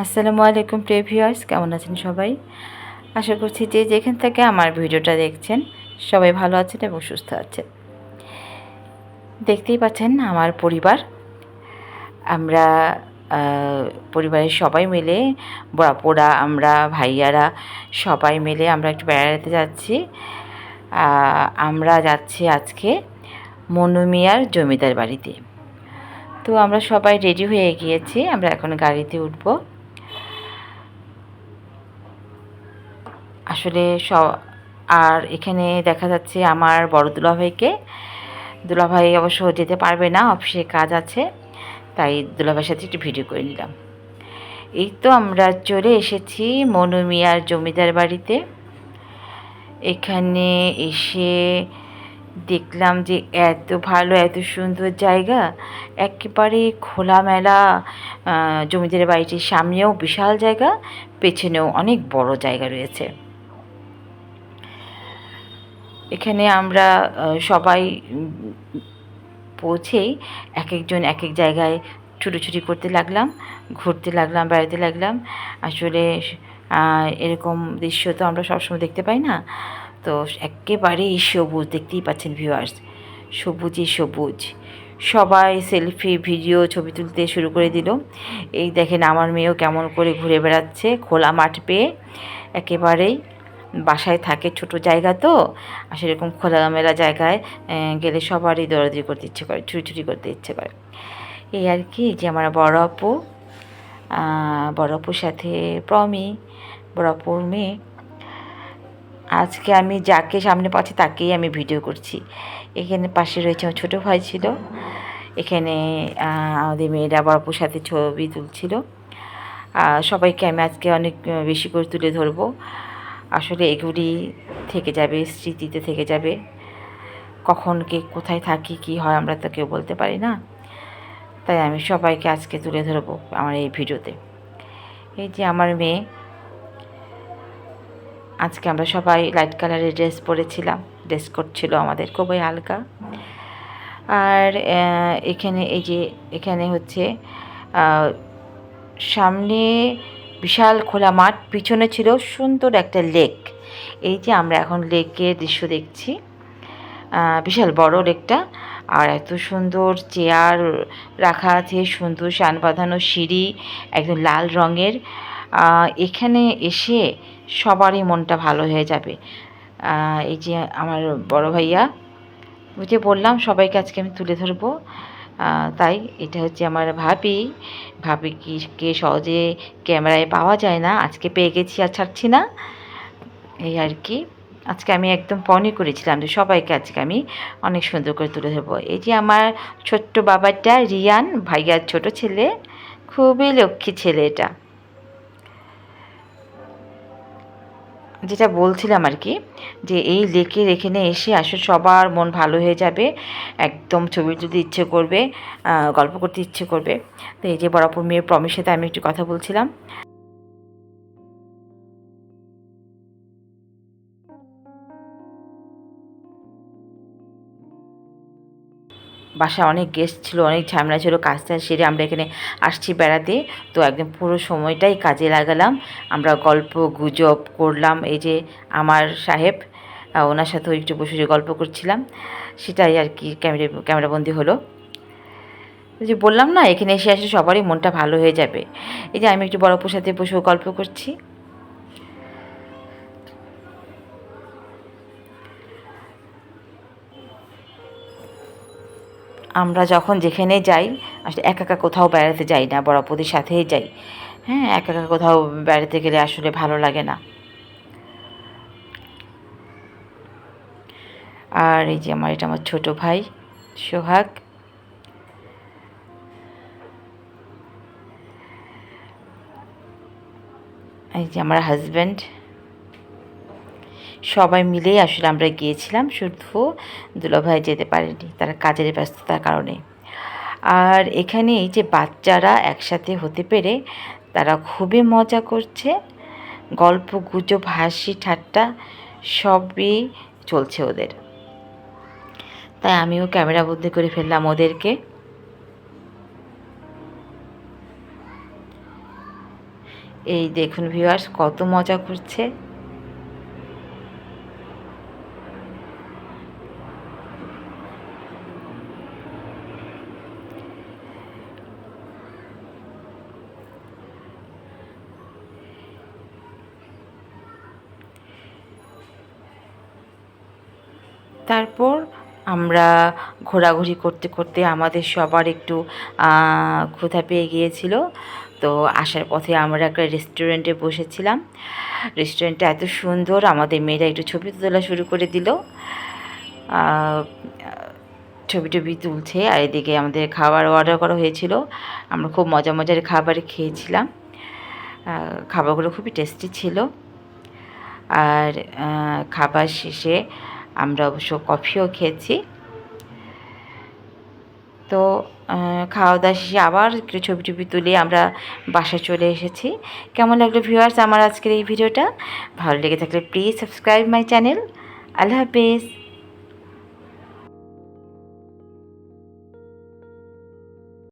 আসসালামু আলাইকুম, প্রিয় ভিউয়ার্স, কেমন আছেন সবাই? আশা করছি যে যেখান থেকে আমার ভিডিওটা দেখছেন, সবাই ভালো আছেন এবং সুস্থ আছেন। দেখতেই পাচ্ছেন আমার পরিবার। আমরা পরিবারের সবাই মিলে, বড়াপোড়া, আমরা, ভাইয়ারা সবাই মিলে আমরা একটু বেড়াতে যাচ্ছি। আমরা যাচ্ছি আজকে মনুমিয়ার জমিদার বাড়িতে। তো আমরা সবাই রেডি হয়ে গিয়েছি, আমরা এখন গাড়িতে উঠবো। আসলে স আর এখানে দেখা যাচ্ছে আমার বড় দুলাভাইকে। দুলাভাই অবশ্য যেতে পারবে না অফিসে কাজ আছে তাই দুলাভাইয়ের সাথে একটু ভিডিও করে নিলাম। এই তো আমরা চলে এসেছি মনু মিয়ার জমিদার বাড়িতে। এখানে এসে দেখলাম যে এত ভালো এত সুন্দর জায়গা একেবারে খোলামেলা আহ, জমিদার বাড়িটির সামনেও বিশাল জায়গা পেছনেও অনেক বড় জায়গা রয়েছে। এখানে আমরা সবাই পৌঁছেই এক একজন এক এক জায়গায় ছুটোছুটি করতে লাগলাম, ঘুরতে লাগলাম, বেড়াতে লাগলাম। আসলে এরকম দৃশ্য তো আমরা সবসময় দেখতে পাই না। তো একেবারেই সবুজ, দেখতেই পাচ্ছেন ভিউয়ার্স সবুজই সবুজ। সবাই সেলফি ভিডিও ছবি তুলতে শুরু করে দিল। এই দেখেন আমার মেয়েও কেমন করে ঘুরে বেড়াচ্ছে, খোলা মাঠ পেয়ে। একেবারেই বাসায় থাকে ছোট জায়গা তো, আর সেরকম খোলামেলা জায়গায় গেলে সবারই দৌড়াদৌড়ি করতে ইচ্ছে করে ছুটি করতে ইচ্ছে করে। এই আর কি, যে আমার বড় আপু বড় আপুর সাথে প্রমি, বড় আপুর মেয়ে। আজকে আমি যাকে সামনে পাচ্ছি তাকেই আমি ভিডিও করছি। এখানে পাশে রয়েছে আমার ছোটো ভাই ছিল। এখানে আমাদের মেয়েরা বড় আপুর সাথে ছবি তুলছিল। সবাইকে আমি আজকে অনেক বেশি করে তুলে ধরবো। আসলে এগুলি থেকে যাবে, স্মৃতিতে থেকে যাবে। কখন কে কোথায় থাকি, কি হয় আমরা তো কেউ বলতে পারি না। তাই আমি সবাইকে আজকে তুলে ধরবো আমার এই ভিডিওতে। এই যে আমার মেয়ে, আজকে আমরা সবাই লাইট কালারের ড্রেস পরেছিলাম। ড্রেস কোড ছিল আমাদের খুবই হালকা। আর এখানে এই যে, এখানে হচ্ছে সামনে বিশাল খোলা মাঠ, পিছনে ছিল সুন্দর একটা লেক এই যে আমরা এখন লেকের দৃশ্য দেখছি বিশাল বড় লেকটা আর এত সুন্দর চেয়ার রাখা আছে, সুন্দর শান বাঁধানো সিঁড়ি, একদম লাল রঙের। এখানে এসে সবারই মনটা ভালো হয়ে যাবে। এই যে আমার বড় ভাইয়া যে বললাম, সবাইকে আজকে আমি তুলে ধরবো। তাই এটা হচ্ছে আমার ভাবি। ভাবি কি, কে সহজে ক্যামেরায় পাওয়া যায় না, আজকে পেয়ে গেছি আর ছাড়ছি না। এই আর কি। আজকে আমি একদম পনি করেছিলাম যে সবাইকে আজকে আমি অনেক সুন্দর করে তুলে ধরবো। এই যে আমার ছোট্ট বাবাটা রিয়ান, ভাইয়ার ছোট ছেলে, খুবই লক্ষ্মী ছেলে এটা। যেটা বলছিলাম আর কি, যে এই লেকের এখানে এসে আসলে সবার মন ভালো হয়ে যাবে, একদম ছবি তুলতে ইচ্ছে করবে গল্প করতে ইচ্ছে করবে। তো এই যে বরাপুর মেয়ের প্রমির সাথে আমি একটু কথা বলছিলাম। বাসায় অনেক গেস্ট ছিল, অনেক ঝামেলা ছিল কাজটা সেরে আমরা এখানে আসছি বেড়াতে। তো একদম পুরো সময়টাই কাজে লাগালাম। আমরা গল্প, গুজব করলাম, এই যে আমার সাহেব ওনার সাথেও একটু বসে বসে গল্প করছিলাম। সেটাই আর কি ক্যামেরা ক্যামেরাবন্দি হলো। যে বললাম না, এখানে এসে আসে সবারই মনটা ভালো হয়ে যাবে। এই যে আমি একটু বড় অপুর সাথে বসে গল্প করছি। আমরা যখন যেখানে যাই, আসলে একা একা কোথাও বেড়াতে যাই না, বড় সাথেই যাই। হ্যাঁ একা একা কোথাও বেড়াতে গেলে আসলে ভালো লাগে না। আর এই যে আমার, এটা আমার ছোট ভাই, সোহাগ। এই যে আমার হাজব্যান্ড সবাই মিলেই আসলে আমরা গিয়েছিলাম। শুধু দুলাভাই যেতে পারেনি, তারা কাজের ব্যস্ততার কারণে। আর এখানে এই যে বাচ্চারা একসাথে হতে পেরে তারা খুবই মজা করছে। গল্প, গুজব, হাসি, ঠাট্টা সবই চলছে ওদের। তাই আমিও ক্যামেরা বন্দি করে ফেললাম ওদেরকে। এই দেখুন ভিউয়ার্স কত মজা করছে। তারপর আমরা ঘোরাঘুরি করতে করতে আমাদের সবার একটু ক্ষুধা পেয়ে গিয়েছিল। তো আসার পথে আমরা একটা রেস্টুরেন্টে বসেছিলাম। রেস্টুরেন্টটা এত সুন্দর, আমাদের মেয়েরা একটু ছবি তোলা শুরু করে দিল। ছবি টবি তুলছে আর এদিকে আমাদের খাবার অর্ডার করা হয়েছিল। আমরা খুব মজা মজার খাবার খেয়েছিলাম। খাবারগুলো খুবই টেস্টি ছিল। আর খাবার শেষে আমরা অবশ্য কফিও খেয়েছি। তো খাওয়া দাওয়া শেষে আবার একটু ছবি টবি তুলে আমরা বাসায় চলে এসেছি। কেমন লাগল ভিউয়ার্স আমার আজকের এই ভিডিওটা? ভালো লেগে থাকলে প্লিজ সাবস্ক্রাইব মাই চ্যানেল আল্লাহ হাফেজ।